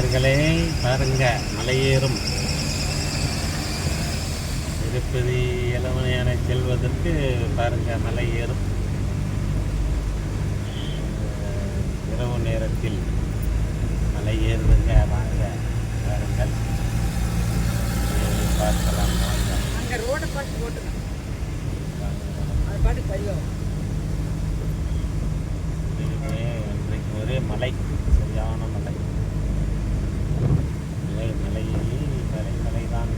நேயர்களே பாருங்க மலையேறும். திருப்பதி இளவனையான செல்வதற்கு பாருங்க மலை ஏறும் அஹ், இரவு நேரத்தில் மலை ஏறுதுங்க வாங்க பாருங்கள் பார்க்கலாம் வாங்க அங்க ரோட பார்த்து போட்டுங்க. அது பாட்டு ஒரே மலை சரியான மலை மலை மலை மலை மலை தான்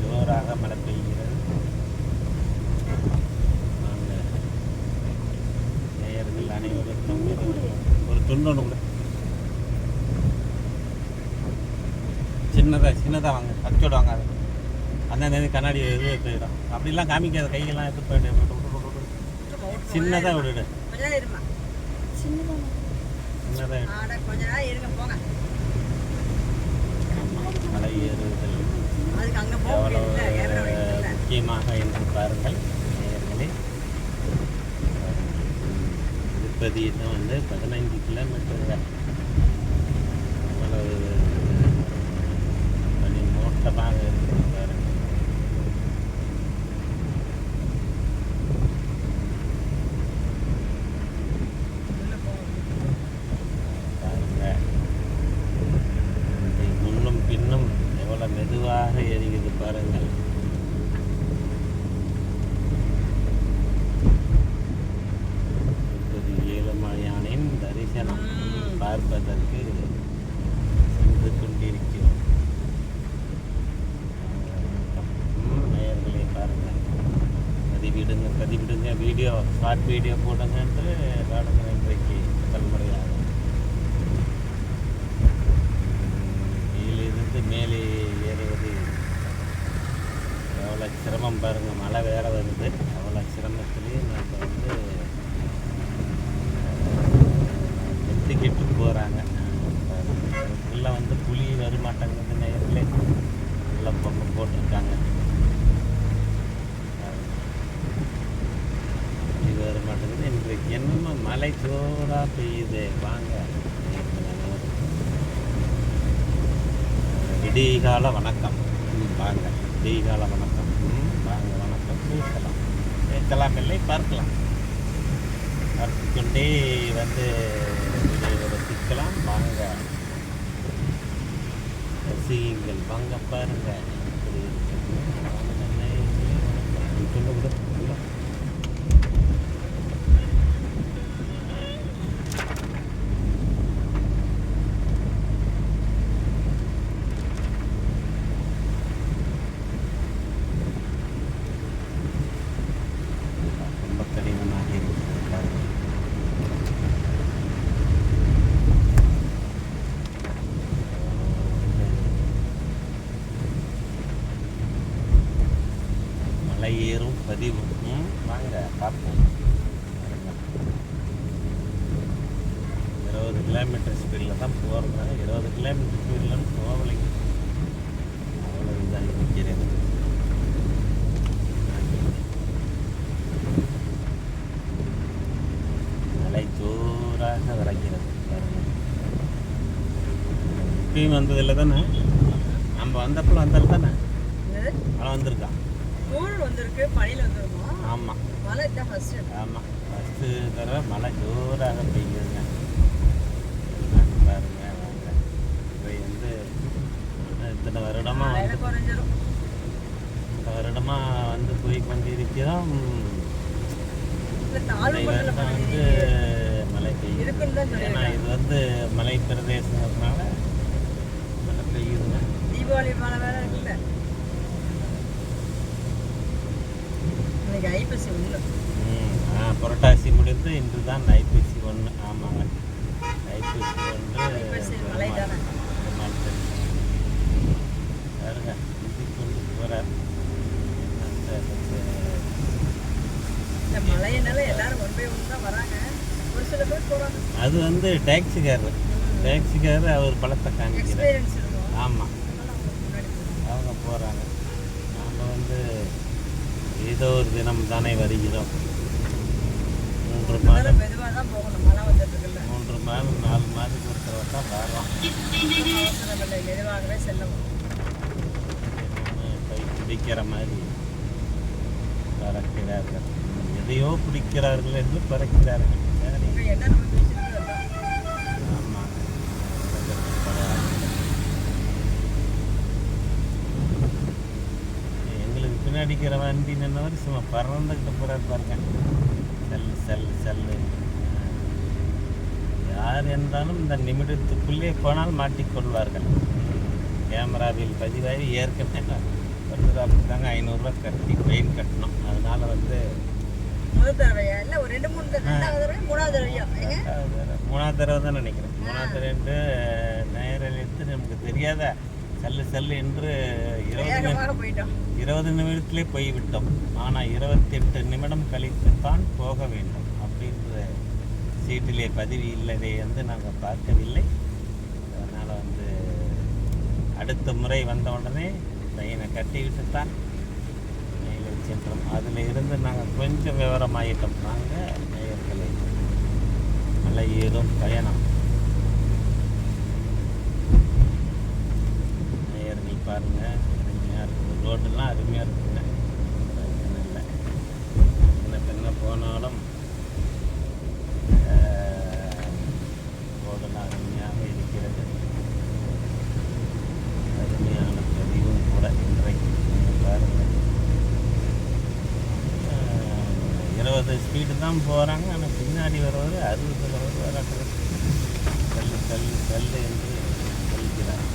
ஜோராக மழை பெய்கிறது வாங்க. நேயர்கள் அனைவருக்கும் ஒரு துண்டு ஒன்று கூட சின்னதாக சின்னதாக வாங்க பச்சோடு வாங்காது அந்த நேரம் கண்ணாடி இது போயிடும் அப்படிலாம் காமிக்காத கையெல்லாம் எடுத்து போயிட்டு. சின்னதாக விட்டுடு கொஞ்ச நேரம் இருங்க போங்க. மலை ஏறுதல் அதுக்கு அங்க போக முக்கியமாக என்று பாருங்கள் தான் வந்து பதினைஞ்சு கிலோமீட்டர் அவ்வளவு பனி மூட்டமாக இருக்குது பாருங்கள் உள்ள போங்க பாருங்க இது முன்னும் பின்னும் எவ்வளவு மெதுவாக எரியுது பாருங்கள் திருப்பதி ஏழுமலையானின் தரிசனம் ம். பார்ப்பதற்கு வந்து கொண்டிருக்கிறோம். ம், நேயர்களே பாருங்கள் பதிவிடுங்க பதிவிடுங்க. வீடியோ ஷார்ட் வீடியோ போடுங்க என்று பாடுங்க இன்றைக்கு முதல் கீழிருந்து மேலே ஏறுவது எவ்வளோ சிரமம் பாருங்கள் மழை வேற வருது. அவ்வளோ சிரமத்துலேயும் நம்ம வந்து எத்திக்கிட்டு போகிறாங்க உள்ள வந்து புளி வரமாட்டேங்குது நேரில் நல்ல பொம்மை போட்டிருக்காங்க புளி வர மாட்டேங்குது இன்றைக்கு என்னமோ மழை ஜோராக பெய்யுது வாங்க விடிகால வணக்கம் ம், வாங்க விடிகால வணக்கம் ம், வாங்க வணக்கம் பேசலாம் பேசலாம் இல்லை பார்க்கலாம். பார்த்து கொண்டே வந்து வீடியோவை ரசிக்கலாம் வாங்க. ரசிகங்கள் வாங்க பாருங்க. எப்படி இருக்குன்னு. வாங்க நண்பர்களே, வணக்கம். சொல்லு விடு, சொல்லு. ரொம்ப கடினமாக இருக்கிறது பாருங்க. மலை ஏறும் பதிவு ம், வாங்க பார்ப்போம் பாருங்க. இருபது கிலோமீட்டர் ஸ்பீடில் தான் போகிறோங்க இருபது கிலோமீட்டர் ஸ்பீடில் போகலைங்க அவ்வளோ இதாக இருக்கிறது மலை ஜோராக விளைகிறது பாருங்க. இப்பயும் வந்ததில்லை தானே? நம்ம வந்தப்பல வந்தால் தானே? மழை வந்திருக்கா? கூழ் வந்திருக்கு பனியில் வந்துருமா ஆமாம் மழை தான் ஆமாம் ஃபஸ்ட்டு தடவை மழை ஜோராக பெய்யுதுங்க. பாருங்க வந்து இத்தனை வருடமாக மழையில வந்து குறைஞ்சிரும். இந்த வருடமாக வந்து போய் கொண்டிருக்கிறோம் வருடம் வந்து மழை தான் ஏன்னா இது வந்து மலை பிரதேசங்கிறதுனால தீபாவளி மழை வேற இருக்குல்ல இன்னைக்கு ஐப்பசி ஒன்று புரட்டாசி முடிந்து இன்று தான் ஐப்பசி ஒன்று. ஆமாங்க. ஐப்பசி ஒன்று ஐப்பசி மலை தானே. பாருங்க இது கொண்டு போகிறார் இந்த மழையினால எல்லாரும் ஒன் பை ஒன் தான் வராங்க. ஒரு சில பேர் போறாங்க. அது வந்து டாக்ஸிக்காரர் டாக்ஸிக்காரர் அவர் பழத்தை காமிக்கிறார் எக்ஸ்பீரியன்ஸ் இருக்கும் ஆமாம் அதனால அவங்க முன்னாடி போறாங்க. அவங்க போகிறாங்க நாம் வந்து ஏதோ ஒரு தினம் தானே வருகிறோம். மூன்று மாதம். மூன்று மாதம் நாலு ஒரு தடவை தான் வரோம் மெதுவாகவே செல்லவும் போய் பிடிக்கிற மாதிரி பறக்கிறார்கள். எதையோ பிடிக்கிறார்கள் என்று பறக்கிறார்கள் சரி இப்போ என்ன நம்ம பேசிட்டு இருக்கோம் ஆமாம் பரவாயில்லை. பின்னாடிக்கிற வண்டி நின்னவர் சும்மா பறந்துக்கிட்டு போகிறார் பாருங்க. செல் செல் செல்லு யார் என்றாலும் இந்த நிமிடத்துக்குள்ளே போனால் மாட்டிக்கொள்வார்கள். கேமராவில் பதிவாகி ஏற்கனவே ஒருத்தர் அப்படித்தாங்க ஐநூறுரூவா கட்டி ஃபைன் கட்டணும். அதனால வந்து மூணாவது தடவை, தான் நினைக்கிறேன். மூணாவது தடவை நேரில் எடுத்து நமக்கு தெரியாத செல்லு செல்லு என்று இருபது இருபது நிமிடத்திலே போய்விட்டோம். ஆனால் இருபத்தெட்டு நிமிடம் கழித்து தான் போக வேண்டும் அப்படின்ற சீட்டிலே பதிவு இல்லதை வந்து நாங்கள் பார்க்கவில்லை. அதனால் வந்து அடுத்த முறை வந்த உடனே பையனை கட்டிக்கிட்டு தான் மேலே சென்றோம். அதில் இருந்து நாங்கள் கொஞ்சம் விவரமாயிட்டோம். நாங்கள் நேயர்களை மலை ஏறும் பயணம். பாருங்கள் பாருங்க அருமையாக இருக்குது ரோடெல்லாம் அருமையாக இருக்குங்க. இல்லை என்ன பெண்ணை போனாலும் ரோடெல்லாம் அருமையாக இருக்கிறது. அருமையான பதிவும் கூட இன்றைக்கு பாருங்கள் இருபது ஸ்பீடு தான் போகிறாங்க ஆனால் பின்னாடி வருவது அறுபது வருவது வராது கல் கல் கல் என்று சொல்கிறார்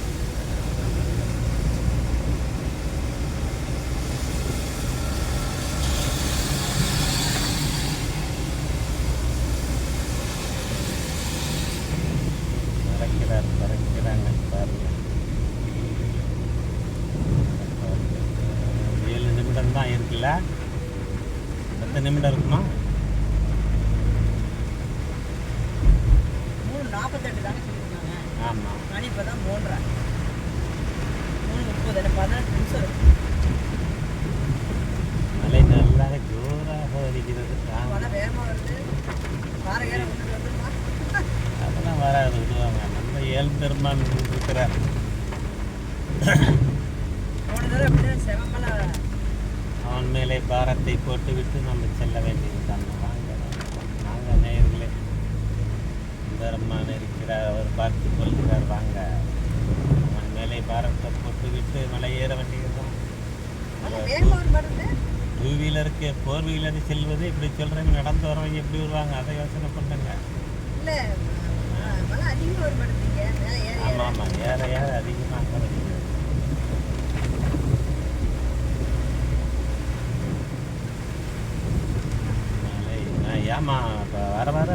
பறக்கிறார் பறக்கிறாங்க பாருங்க ஏழு நிமிடம் தான் இருக்குல்ல எத்தனை நிமிடம் இருக்குமா மூணு நாற்பத்தெட்டு தானே சொல்லியிருக்காங்க ஆமாம் மணி இப்போ தான் மூன்றரை மூணு பதினெட்டு நிமிஷம் மழை நல்லா ஜோராக இருக்கிறது மழை வேகமாக வருது ஏற விட்டுட்டு வந்துருமா அதெல்லாம் வராது விடுவாங்க நம்ம ஏழு பெருமான் இருக்கிறார் போன தடவை அப்படியே செவமலை அவன் மேலே பாரத்தை போட்டுவிட்டு நம்ம செல்ல வேண்டியது தான் வாங்க நாங்கள் நேயர்களே பெருமான் இருக்கிறார் அவர் பார்த்து கொள்கிறார் வாங்க. மேலே பாரத்தை போட்டுவிட்டு மலை ஏற வேண்டியது தான் அது வேகமாக வர மாட்டேங்குது டூ வீலருக்கு ஃபோர் வீலர் செல்வது இப்படி சொல்கிறேன் நடந்து வரவங்க எப்படி வருவாங்க? அதை யோசனை பண்ணுங்க. ஆமாம் ஆமாம் ஏற ஏற. அதிகமாக ஆ, ஏம்மா இப்போ வர வர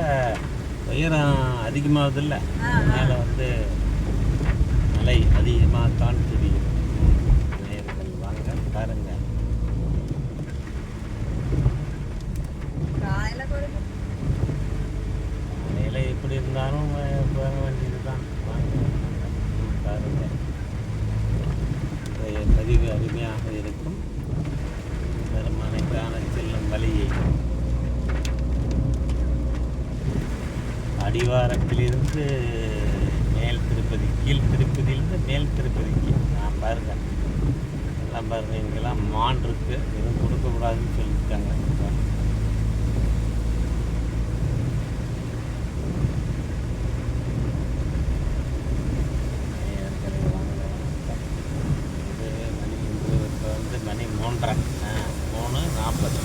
உயரம் அதிகமாகுது இல்லை ஆ, ஆ. அதனால் வந்து மலை அதிகமாக தான் தெரியும். நேர்கள் வாங்க பாருங்க. காலையில் எப்படி இருந்தாலும் போக வேண்டியது தான் வாங்க பாருங்க. இன்றைய பதிவு அருமையாக இருக்கும். பெருமானை காண செல்லும் வழியை. அடிவாரத்திலிருந்து திருப்பதி கீழ் திருப்பதியிலிருந்து மேல் திருப்பதிக்கு. நான் பாருங்க. எல்லாம் பாருங்க இங்கெல்லாம் மான் இருக்கு. எதுவும் கொடுக்கக்கூடாதுன்னு சொல்லியிருக்காங்க. மணி இன்று இப்போ வந்து மணி மூன்றரை ஆ, மூணு நாற்பது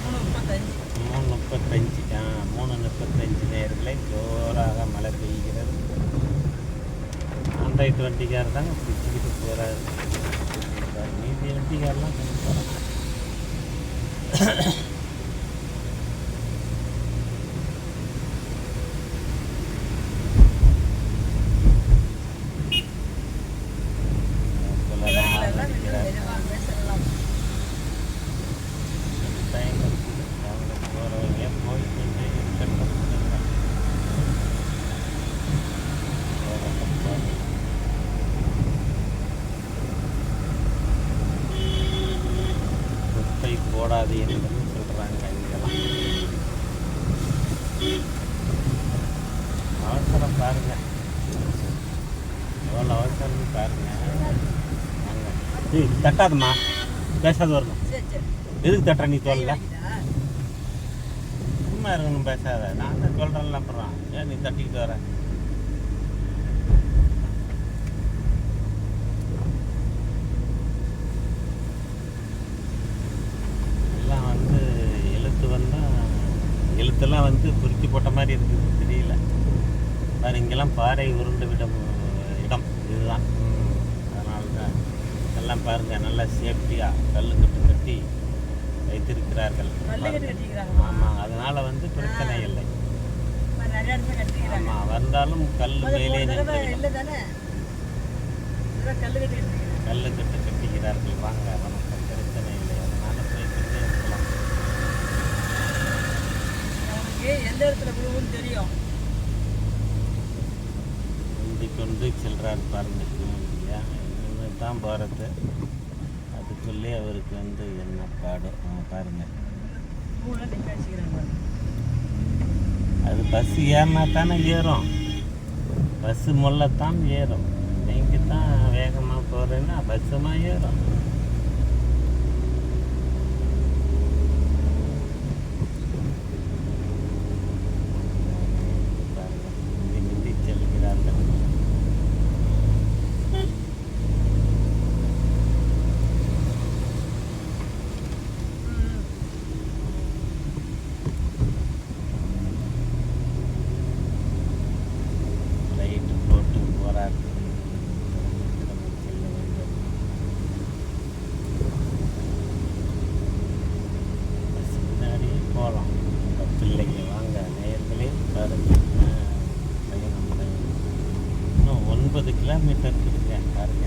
மூணு முப்பத்தஞ்சு. மூணு முப்பத்தஞ்சு. ஆ மூணு முப்பத்தஞ்சு நேரத்தில் ஜோராக மழை பெய்கிறது. ஆண்ட்ராய்டு வண்டிக்காரர் தாங்க பிடிச்சிக்கிட்டு போகிறாரு மீதி வண்டிக்காரெலாம் கொஞ்சம் போகிறாங்க எல்லாம் மெதுவாகவே செல்லலாம் டைம் இருக்குது அவங்க போகிறவங்க போயிட்டு இருக்கட்டும் போகட்டும், போகட்டும். குப்பை போடாது என்று சொல்கிறாங்க இங்கெல்லாம் பார்க்கலாம் அவசரம் பாருங்க எவ்வளோ அவசரம்னு பாருங்க ஏய் தட்டாதம்மா. பேசாத வரணும் எதுக்கு தட்டுற நீ சொல்லல? சும்மா இருக்கணும் பேசாத. நான் தான் சொல்கிறேன்ல அப்புறம் ஏன் நீ தட்டிக்கிட்டு வர? எல்லாம் வந்து எழுத்து வந்தால் எழுத்தெல்லாம் வந்து குறுக்கி போட்ட மாதிரி இருக்குது. தெரியல. பாரு இங்கெல்லாம் பாறை உருண்டு விடும் இடம். இதுதான். எல்லாம் பாருங்க நல்லா சேஃப்டியாக கல் கட்டு கட்டி வைத்திருக்கிறார்கள்? ஆமாம் அதனால வந்து பிரச்சனை இல்லை. ஆமாம் வந்தாலும் கல் மேலே. கல் கட்டு கட்டிக்கிறார்கள். வாங்க நமக்கு பிரச்சனை இல்லை. அதனால போய்க்கிட்டே இருக்கலாம். எந்த இடத்துல தெரியும். கொண்டு செல்றாரு பாருங்க. இல்லையா? தான் போகிறது அதுக்குள்ளே அவருக்கு வந்து என்ன பாடும் பாருங்கள் அது பஸ் ஏறினா தானே ஏறும். பஸ்ஸு முள்ளத்தான் ஏறும். நீங்கள் தான் வேகமாக போகிறேன்னா பஸ்ஸுமாக ஏறும் பாருங்க, முந்தி முந்தி செல்கிறார்கள் ம், லைட்டு போட்டு போகிறார் செல்ல வேண்டும் பஸ் பின்னாடியே போகலாம் இந்த பிள்ளைங்க வாங்க நேயர்களே பாருங்க ஆ, பயணம் பயணம் இன்னும் ஒன்பது கிலோமீட்டர் இருக்குங்க பாருங்க.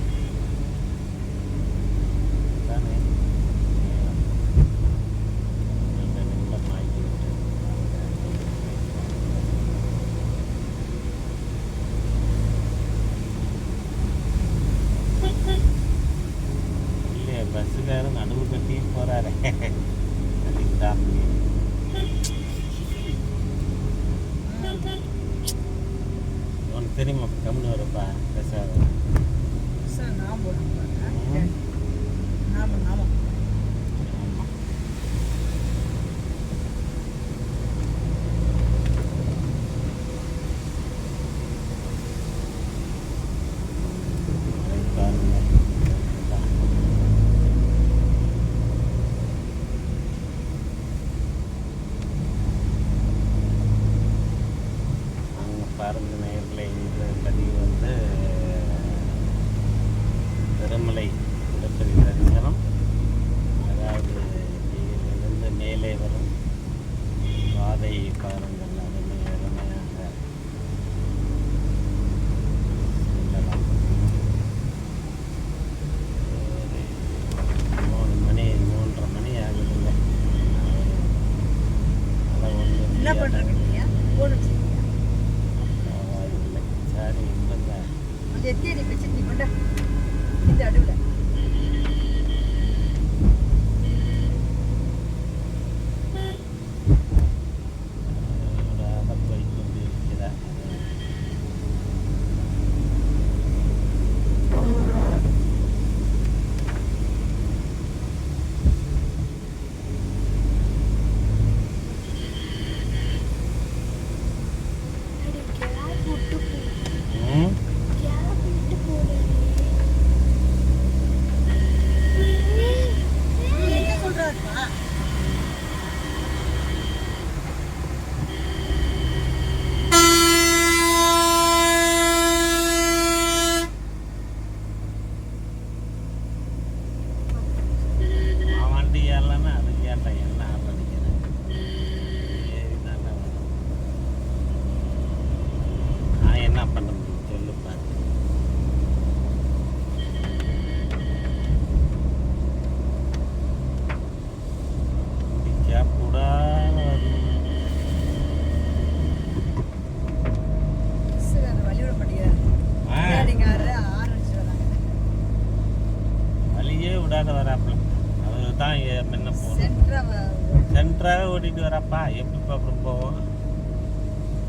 ஓட்டிட்டு வரப்பா எப்படிப்பா அப்புறம் போவோம்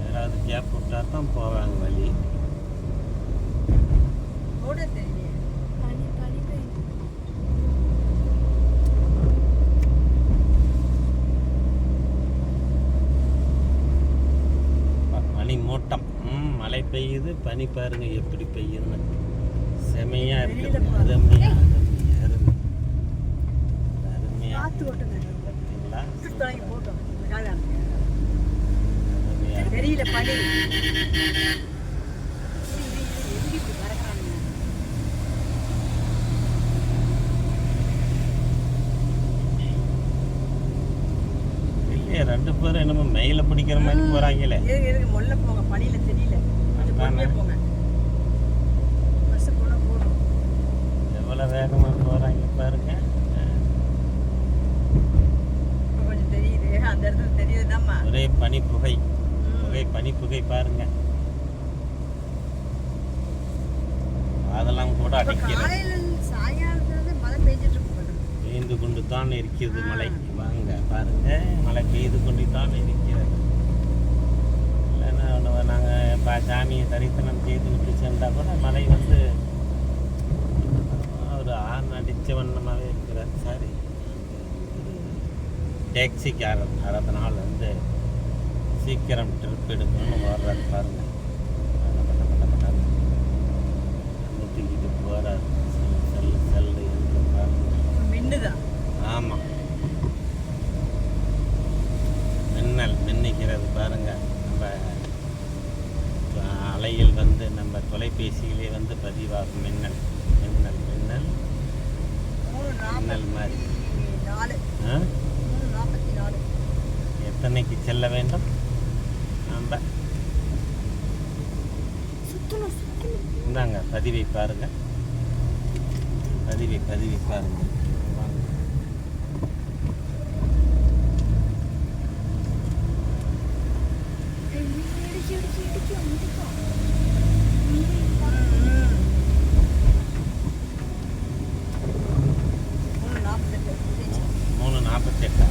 யாராவது கேப் விட்டா தான் போவாங்க வழி பனி மூட்டம் ம் மழை பெய்யுது பனி பாருங்க எப்படி பெய்யுதுன்னு செமையா இருக்குது தெரியலப்பா. அருமையா அருமையா அருமை அருமையா காத்து ஓட்டுங்க பார்த்தீங்களா சுத்தம் போட்டோம் இந்த காலை அனுப்புங்க. அருமையா இருக்கு. தெரியல பனி இரு, இரு, இரு, எதுக்கு இப்படி பறக்குறானுங்க? இல்லையே ரெண்டு பேரும் என்னமோ மெயில பிடிக்கிற மாதிரி போறாங்களே. இருங்க மொல்ல போங்க பனியில தெரியல. கொஞ்சம் பொறுமையா போங்க. பஸ் போனா போதும். எவ்வளவு வேகமா போறாங்க பாருங்க. கொஞ்சம் தெரியுது. அந்த இடத்துல தெரியுதுதாம்மா. ஒரே பனி புகை. புகை பனி புகை பாருங்க. அதெல்லாம் கூட அடிக்கிறது காலையில சாயங்காலத்துல இருந்து மழை பெய்ஞ்சிட்டு இருக்கு பாருங்க. பெய்து கொண்டு தான் இருக்கிறது. மழை வாங்க பாருங்க. மழை பெய்து கொண்டு தான் இருக்கிறது. இல்லைன்னா நாங்கள் இப்போ சாமியை தரிசனம் செய்து விட்டு சென்றால் கூட மழை வந்து ஒரு ஆண் அடித்த வண்ணமாகவே இருக்கிறார் சாரி. டாக்ஸிக்காரர் அதனால் வந்து சீக்கிரம் ட்ரிப் எடுக்கணும்னு வர்றாரு பாருங்க. பட பட பட படன்னு. வந்து தூக்கிட்டு போகிறார் செல் செல் செல்லு என்று பாருங்க மின்னுதான் ஆமாம் மின்னல் மின்னிக்கிறது பாருங்க நம்ம அலையில் வந்து நம்ம தொலைபேசியிலே வந்து பதிவாகும் மின்னல் மின்னல் மின்னல் மூணு மின்னல் மாதிரி நாற்பத்தி நாலு ஆ? மூணு நாற்பத்தி நாலு எத்தனைக்கு செல்ல வேண்டும் நம்ம சுத்தணும் சுத்தணும் இந்தாங்க பாருங்கள் பாருங்க. பதிவை பதிவை பாருங்க வாங்க. இடிச்சு இடிச்சு இடிச்சு இடிக்கும் மூணு நாற்பத்தெட்டு மூணு நாற்பத்தெட்டா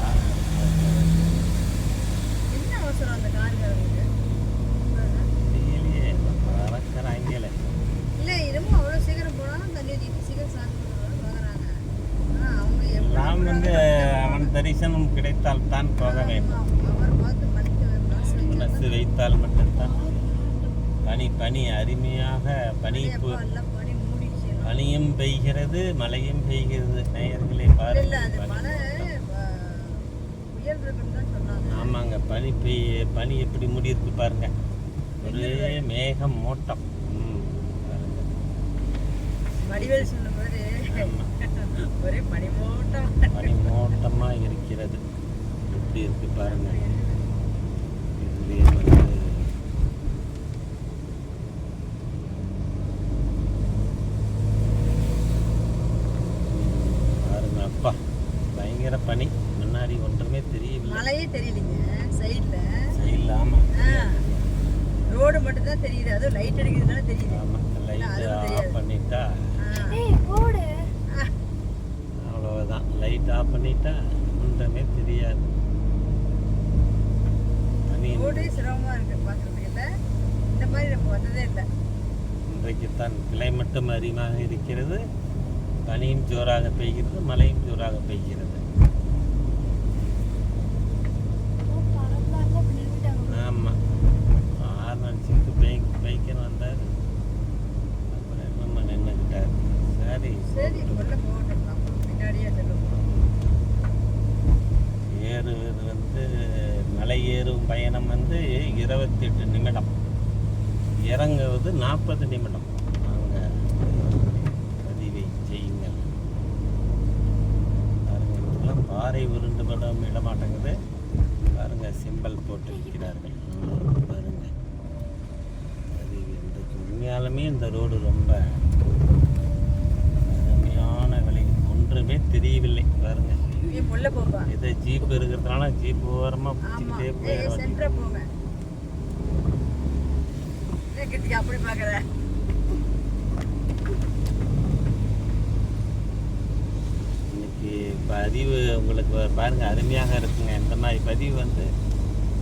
என்ன அவசரம் அந்த காருக்காரங்களுக்கு தெரியலையே பறக்கிறாங்களே இல்லை என்னமோ அவ்வளோ சீக்கிரம் போனாலும் தண்ணி ஊற்றிட்டு சீக்கிரம் சாமி கும்பிடணும்னு பார்க்குறாங்க ஆனால் அவங்க எல்லாம் எப்படி வந்து தரிசனம் கிடைத்தால் தான் போக வேண்டும். மனசு வைத்தால் மட்டும்தான். பனி பனி அருமையாக பனி. பனியும் பெய்கிறது மழையும் பெய்கிறது. நேயர்களே பாருங்கள். ஆமாங்க பனி பெய்ய பனி எப்படி மூடி இருக்கு பாருங்க. ஒரே மேகம் மூட்டம். வடிவேல். ஒரே பனி மூட்டம் பனி மூட்டமா இருக்கிறது. எப்படி இருக்கு பாருங்க. இதுலயே வந்து பாருங்க அப்பா பயங்கர பனி. முன்னாடி ஒன்றுமே தெரியவில்லை. மழையே தெரியலைங்க சைடில் இல்லாம ரோடு மட்டும் தான் தெரியுது. அதுவும் லைட் அடிக்கிறதுனால தெரியுது. ஆமா லைட் ஆஃப். பண்ணிட்டா போடு அவ்வளவுதான். லைட் ஆஃப் பண்ணிட்டா ஒன்றுமே தெரியாது. இன்றைக்குத்தான் கிளைமேட்டும் அதிகமாக இருக்கிறது. பனியும் ஜோராக பெய்கிறது மழையும் ஜோராக பெய்கிறது ஓ பரவாயில்ல அப்படி நின்றுட்டாங்க ஆமாம் ஆறு நினச்சிட்டு பைக் பைக்குன்னு வந்தார் அப்புறம் என்னம்மா நின்றுக்கிட்டார் சரி சரி உள்ள போகட்டும் நம்ம பின்னாடியே செல்லுவோம் ஏறுவது வந்து மலை ஏறும் பயணம் வந்து இருபத்தெட்டு நிமிடம் இறங்குவது நாற்பது நிமிடம் வாங்க பதிவை செய்யுங்கள் பாருங்க பாறை உருண்டு படம் விட மாட்டேங்குது பாருங்க சிம்பல் போட்டு இருக்கிறார்கள் ம், பாருங்க. அது இன்றைக்கு உண்மையாலுமே இந்த ரோடு ரொம்ப அருமையான விலை. ஒன்றுமே தெரியவில்லை. பாருங்க. நீ உள்ள போப்பா. ஏதோ ஜீப் இருக்கிறதுனால ஜீப் ஓரமாக பிடிச்சிக்கிட்டே கிட்டிக்கு அப்படி பார்க்குற இன்னைக்கு இன்னைக்கு பதிவு உங்களுக்கு பாருங்கள் அருமையாக இருக்குங்க. இந்த மாதிரி பதிவு வந்து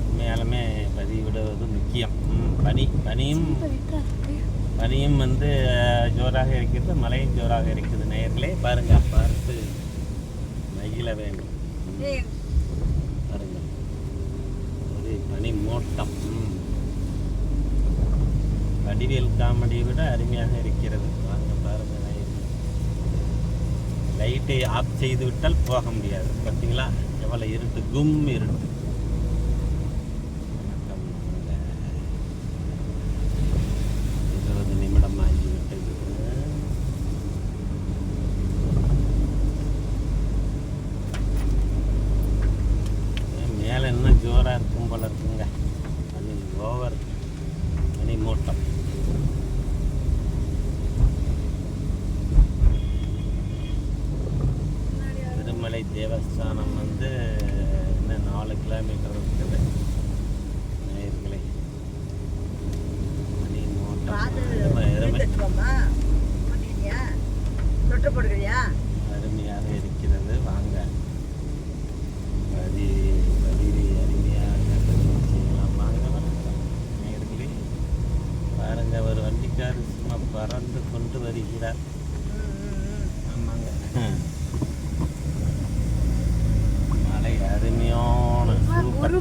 உண்மையாலுமே பதிவிடுவது முக்கியம். பனி பனியும் பனியும் வந்து ஜோராக இருக்கிறது மழையும் ஜோராக இருக்குது நேயர்களே பாருங்க பார்த்து மகிழ வேண்டும். ம், ஏய், பாருங்க. ஒரு பனி மூட்டம். வடிவேல் காமெடியை விட அருமையாக இருக்கிறது. வாங்க. லைட்டை ஆஃப் செய்து விட்டால் போக முடியாது. பார்த்தீங்களா? எவ்வளோ இருட்டு? கும் இருட்டு வணக்கம் இருபது நிமிடம் ஆகிவிட்டது மேலே இன்னும் ஜோராக இருக்கும் போல இருக்குங்க பனி ஓவர் பனி மூட்டம் திருமலை தேவஸ்தானம் வந்து இன்னும் நாலு கிலோமீட்டர் இருக்குது நேயர்களே பனி மூட்டம் பார்த்து அருமை, அருமை. தட்டுவோமா பண்ணிக்கிறியா தொட்டு போட்டுக்கிறியா அருமையாக இருக்கிறது வாங்க வரி வரி அருமையாக செய்யலாம் வாங்க வணக்கம் நேயர்களே பாருங்க ஒரு வண்டிக்கார் சும்மா பறந்து ம். ஆமாங்க மலை அருமையான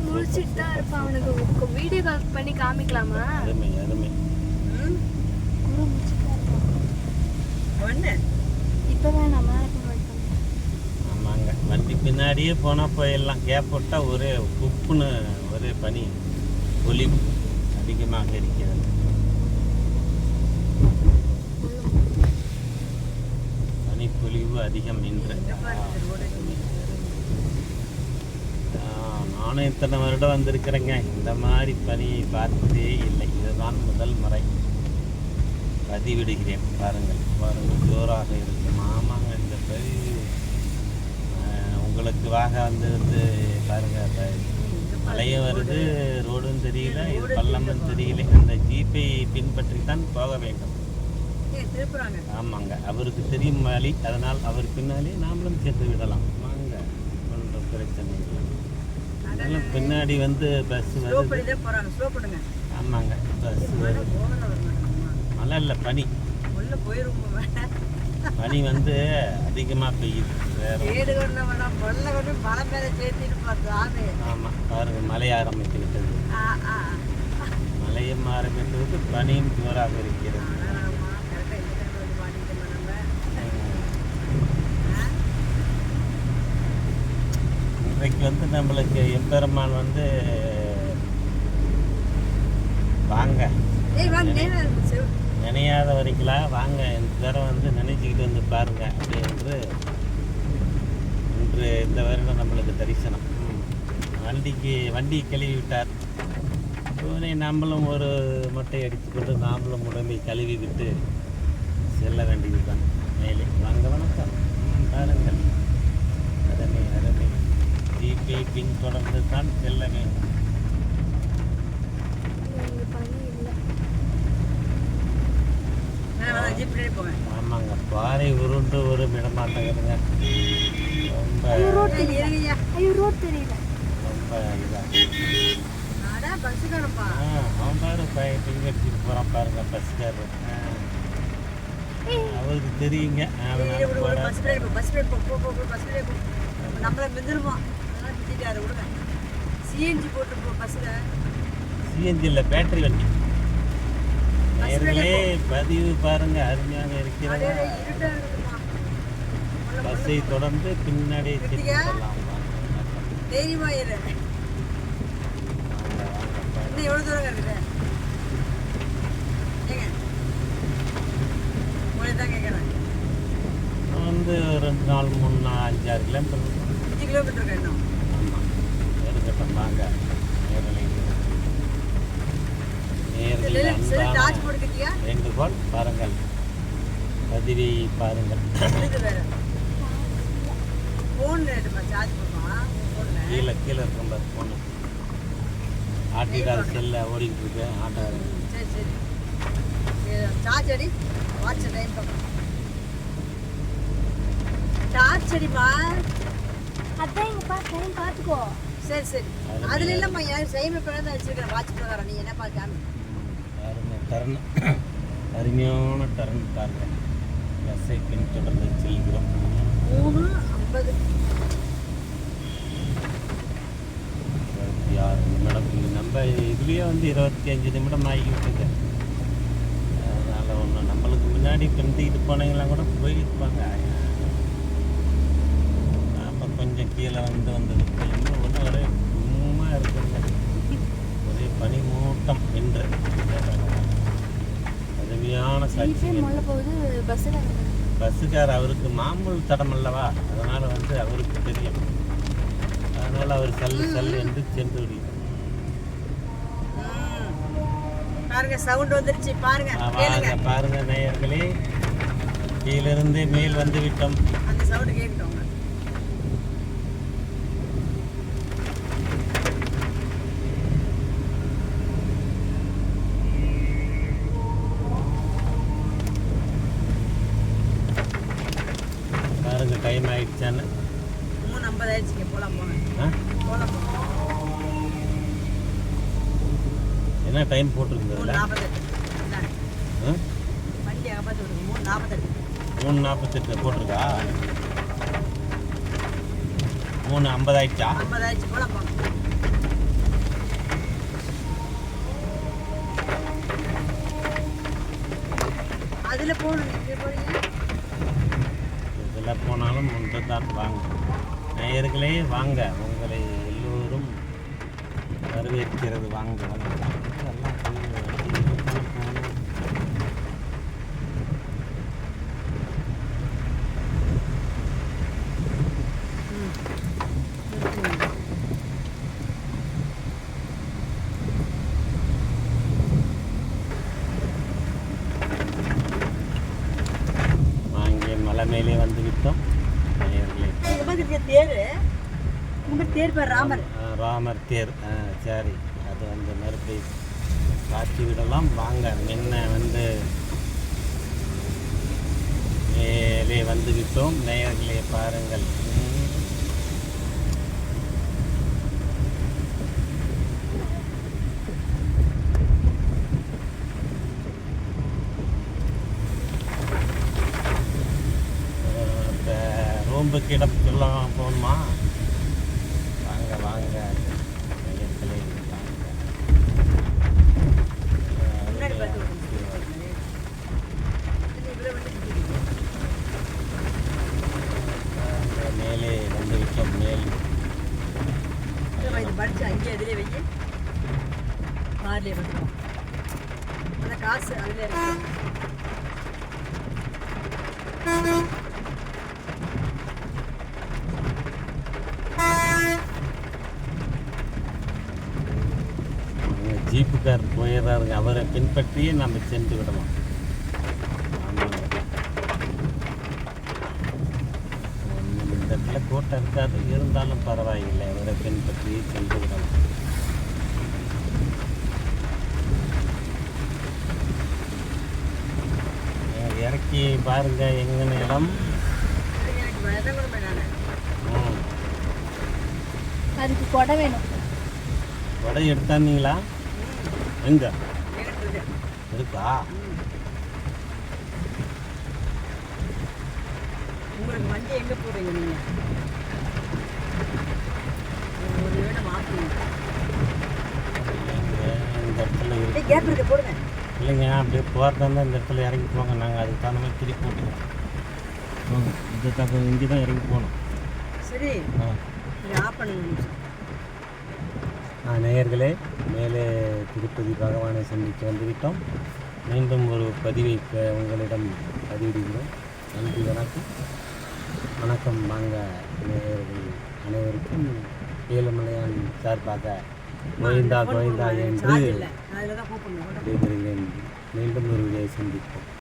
முடிச்சிட்டு தான் இருப்பான் அவனுக்கு வீடியோ கால் பண்ணி காமிக்கலாமா அருமை அருமை முடிச்சிட்டு தான் இருப்பான் இப்போ வேணாம் பண்ணு ஆமாங்க வண்டி பின்னாடியே போனால் போயிடலாம் கேப் விட்டால் ஒரே உப்புன்னு ஒரே பனி ஒலிவு அதிகமாக இருக்கிறது பனிப்பொழிவு அதிகம் இன்று நானும் இத்தனை வருடம் வந்திருக்கிறேங்க. இந்த மாதிரி பணியை பார்த்ததே இல்லை. இதுதான் முதல் முறை. பதிவிடுகிறேன். பாருங்கள். பாருங்கள். ஜோராக இருக்கும். ஆமாங்க இந்த பதிவு உங்களுக்கு வாக வந்து வந்து பாருங்க அந்த வருது. ரோடும் தெரியல. இது பள்ளமும் தெரியல. அந்த ஜீப்பை பின்பற்றி தான் போக வேண்டும். ஆமாங்க. அவருக்கு தெரியும் வழி அதனால் அவர் பின்னாலே நாமளும் சென்று விடலாம். வாங்க. ஒன்றும் பிரச்சனை இல்லை. அதனால பின்னாடி வந்து பஸ் வருது. ஆமாங்க. பஸ் மழை வருது. மழை இல்லை பனி. பனி வந்து அதிகமாக பெய்யுது. வேற கொண்டு மலை சேர்த்திட்டு ஆமாம் பாருங்க மழை ஆரம்பித்து விட்டது மழையும் ஆரம்பித்து விட்டு பனியும் ஜோராக இருக்கிறது ஆமா கரெக்டாக இந்த டைம் வந்து மாட்டிக்கிட்டோம் நம்ம ஆ? இன்றைக்கு வந்து நம்மளுக்கு எம்பெருமான் வந்து வாங்க. நினையாத வரைங்களா வாங்க. இந்த தடவை வந்து நினைச்சுக்கிட்டு வந்து பாருங்க. அப்படி என்று இன்று இந்த வருடம் நம்மளுக்கு தரிசனம். வண்டிக்கு வண்டி கழுவி விட்டார் உடனே நம்மளும் ஒரு மட்டை அடித்துக்கொண்டு நாமளும் உடம்பை கழுவி விட்டு செல்ல வேண்டியதுதான். மேலே வாங்க வணக்கம். பாருங்கள். ஜிபே பின் தொடர்ந்து தான் செல்ல வேண்டும் ஆமாங்க பாறை உருண்டு ஒரு விடமாட்டேங்குதுங்க ரொம்ப ரோட் ஏய், தெரியல ரோட் தெரியல. ரொம்ப இதாக அவன் பாரு பையன் பிங்க அடிச்சுட்டு போகிறான் பாருங்க பஸ்காரர் அவருக்கு தெரியுங்க. நம்மள மிந்திருமா மிந்திட்டாரு விடுங்க சிஎன்ஜி போட்டு பஸ்ஸில் சிஎன்ஜி இல்லை பேட்டரி வண்டி. நேர்களே பதிவு பாருங்க அருமையாக இருக்கிறது? பஸ்ஸை தொடர்ந்து பின்னாடி தைரியமா இரு. இன்னும் எவ்வளோ தூரம் இருக்குது? வந்து ரெண்டு நாள் மூணு நாள் அஞ்சாறு கிலோமீட்டர். அஞ்சு கிலோமீட்டர் ஆமாம் இருக்கட்டும் வாங்க நேரலை. போட்டுக்கிட்டியா? வேண்டுகோள் பாருங்கள். பதிவை பாருங்கள். இது கீழே கீழே இருக்கும் பாரு ஃபோனு ஆட்டிடாது செல்ல ஓடிக்கிட்டு இருக்கு. ஆட்டோ. சரி சரி. சார்ஜ் அடி. வாட்ச் டைம் பார்க்கணும் டார்ச் அடிமா அதான் இங்க பாத்து பாத்துக்கோ சரி சரி. அதுல இல்லம்மா என் செய்மை பிறந்த வச்சிருக்கிறேன் வாட்ச் பிரகாரம். நீ என்ன பார்க்காம பாருங்க டர்ன் அருமையான டர்ன் பாருங்க பஸ்ஸை பின்தொடர்ந்து செல்கிறோம். மூணு ஐம்பது. இருபத்தி ஆறு நிமிடம். நம்ம இதுலேயே வந்து இருபத்தி அஞ்சு நிமிடம் ஆகிக்கிட்டு அதனால் ஒன்று நம்மளுக்கு முன்னாடி பிந்திக்கிட்டு போனவங்களாம் கூட போயிருப்பாங்க. நாம் கொஞ்சம் கீழே வந்து வந்தது ஒரே சும்மா இருக்குங்க. ஒரே பனிமூட்டம் என்று. ஜீப்பே சாட்சி பஸ்ஸுக்கார் அவருக்கு மாமூல் தடம் அல்லவா? அதனால் வந்து அவருக்கு தெரியும். அதனால் அவர் சல்லு சல்லு என்று சென்று விடுகிறார். பாருங்க சவுண்ட் வந்துருச்சு. பாருங்க வாங்க பாருங்க நேயர்களே. கீழிருந்து மேல் வந்து விட்டோம். அந்த சவுண்ட் கேட்கட்டும் டைம் ஆயிடுச்சான்னு மூணு ஐம்பது ஆயிடுச்சுங்க? போலாம் போங்க. என்ன டைம் விடுங்க மூணு நாற்பத்தெட்டு. மூணு நாற்பத்தெட்டு போட்டிருக்கா? மூணு ஐம்பது ஆயிடுச்சா ஐம்பது ஆயிடுச்சு போலாம் போங்க. அதுல போகணும் எங்கே போனாலும் ஒன்று தான் வாங்க. நேயர்களே வாங்க. உங்களை எல்லோரும் வரவேற்கிறது. வாங்க வாங்க எல்லாம் போய் வண்டியில தான் போகணும். வாங்க மலை மேலே வந்து விட்டோம் நேயர்களே உங்க பக்கத்துல தேர் உங்க தேர் பேர் ராமர் ஆ, ராமர் தேர் ஆ, சரி. அது வந்து மறுபடி காட்சி விடலாம். வாங்க. முன்ன வந்து மேலே வந்து விட்டோம். நேயர்களே பாருங்கள் ம். அஹ், இந்த ரூம்புக்கு இடம் சொல்லலாம் போகணுமா வாங்க வாங்க நேயர்களே வாங்க முன்னாடி பார்த்து விடுங்க. இவ்வளவு வந்து நிக்குது. வாங்க, மேலே வந்து விட்டோம் மேல் இல்லம்மா, இது படிச்சு அங்கேயே அதிலே வைக்க கார்லேயே பண்ணுவோம் அந்த காசு அதில் இருக்கு அங்க ஜீப்புக்கார் போயிடுறாருங்க அவரை பின்பற்றியே நம்ம சென்று. ஒண்ணும் இந்த இடத்துல கூட்டம் இருக்காது இருந்தாலும் பரவாயில்லை. அவரை பின்பற்றியே சென்று விடலாம். அஹ் இறக்கி பாருங்க எங்கன இடம். அதுக்கு கொடை வேணும். வடை எடுத்தாந்தீங்களா எங்க? இருக்கு உங்களுக்கு வண்டி எங்கே போடுறீங்க நீங்கள் ஒரு மாற்றணும் இந்த இடத்துல ஏய் இருக்கு. கேப் இருக்கு போடுங்க. இல்லைங்க அப்படியே போகிறதா இருந்தால் இந்த இடத்துல இறங்கி போங்க. நாங்கள் அதுக்கு தகுந்த மாதிரி திருப்பி போட்டுக்கிறோம். போங்க. இந்த தக்க இங்கே தான் இறங்கி போகணும். சரி. ஆ. இது ஆஃப் பண்ணுங்க நேயர்களே மேலே திருப்பதி பகவானை சந்திக்க வந்துவிட்டோம். மீண்டும் ஒரு பதிவை உங்களிடம் பதிவிடுகிறோம் நன்றி வணக்கம். வணக்கம் வாங்க நேயர்கள் அனைவருக்கும். ஏழுமலையான் சார்பாக கோவிந்தா கோவிந்தா என்று விடைபெறுகிறேன். மீண்டும் ஒரு சந்திப்போம்.